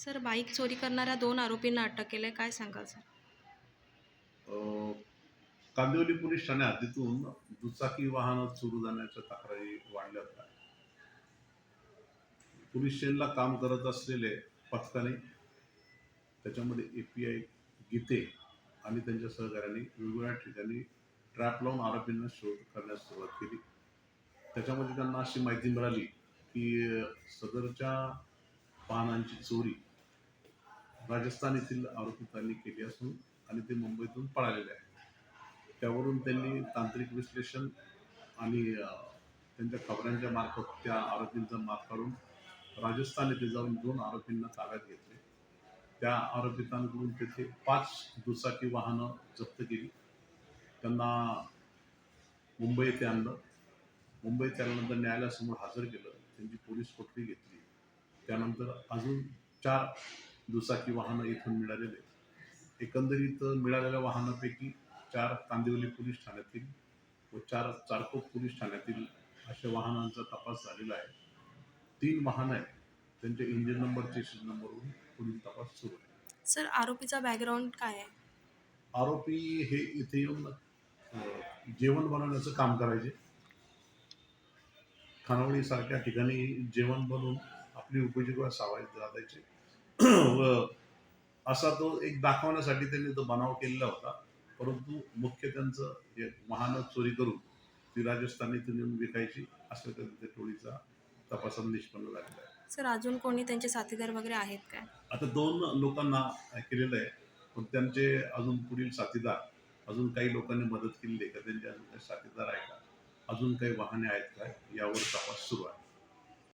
Sir bike चोरी करणाऱ्या दोन आरोपींना अटक केलं काय सांगाल सर? कांदिवली पोलीस ठाणे हद्दीतून दुचाकी वाहन सुरू जाण्याच्या तक्रारी वाढल्या होत्या पोलीस स्टेशनला काम करत असलेले पथकाने त्याच्यामध्ये ए पी आय गीते आणि त्यांच्या सहकार्याने वेगवेगळ्या ठिकाणी ट्रॅप लावून आरोपींना शोध करण्यास सुरुवात केली. त्याच्यामध्ये त्यांना अशी माहिती मिळाली की सदरच्या वाहनांची चोरी राजस्थान येथील आरोपितांनी केली असून आणि ते मुंबईतून पळालेले आहे त्यावरून त्यांनी तांत्रिक विश्लेषण आणि त्यांच्या खबरांच्या मार्फत त्या आरोपींचा माग काढून राजस्थान येथे जाऊन दोन आरोपींना ताब्यात घेतले. त्या आरोपितांकडून तेथे पाच दुचाकी वाहनं जप्त केली. त्यांना मुंबई येथे आणलं. मुंबईत त्यानंतर न्यायालयासमोर हजर केलं. त्यांची पोलीस कोठडी घेतली. त्यानंतर अजून चार दुचाकी वाहनं इथून मिळालेले एकंदरीत मिळालेल्या वाहनापैकी चार कांदिवली पोलीस ठाण्यातील व चार चारकोप पोलीस ठाण्यातील अशा वाहनांचा तपास झालेला आहे. तीन वाहनं आहेत. त्यांचे इंजिन नंबर चेसिस नंबरवरून पुढील तपास सुरू आहे. सर आरोपीचा बॅकग्राऊंड काय आहे? आरोपी हे इथे येऊन अ, जेवण बनवण्याचं काम करायचे. खानावळी सारख्या ठिकाणी जेवण बनवून आपली उपजीविका सावायला साधायचे व असा तो एक दाखवण्यासाठी त्यांनी तो बनाव केलेला होता. परंतु मुख्य त्यांचं हे वाहनं चोरी करून ती राजस्थानीतून येऊन विकायची असं त्या त्या टोळीचा तपासात निष्पन्न आहे. सर अजून कोणी त्यांचे साथीदार वगैरे आहेत काय? आता दोन लोकांना केलेलं आहे पण त्यांचे अजून पुढील साथीदार अजून काही लोकांनी मदत केलेली आहे का? त्यांचे अजून काही साथीदार आहे का? अजून काही वाहने आहेत का? यावर तपास सुरू आहे.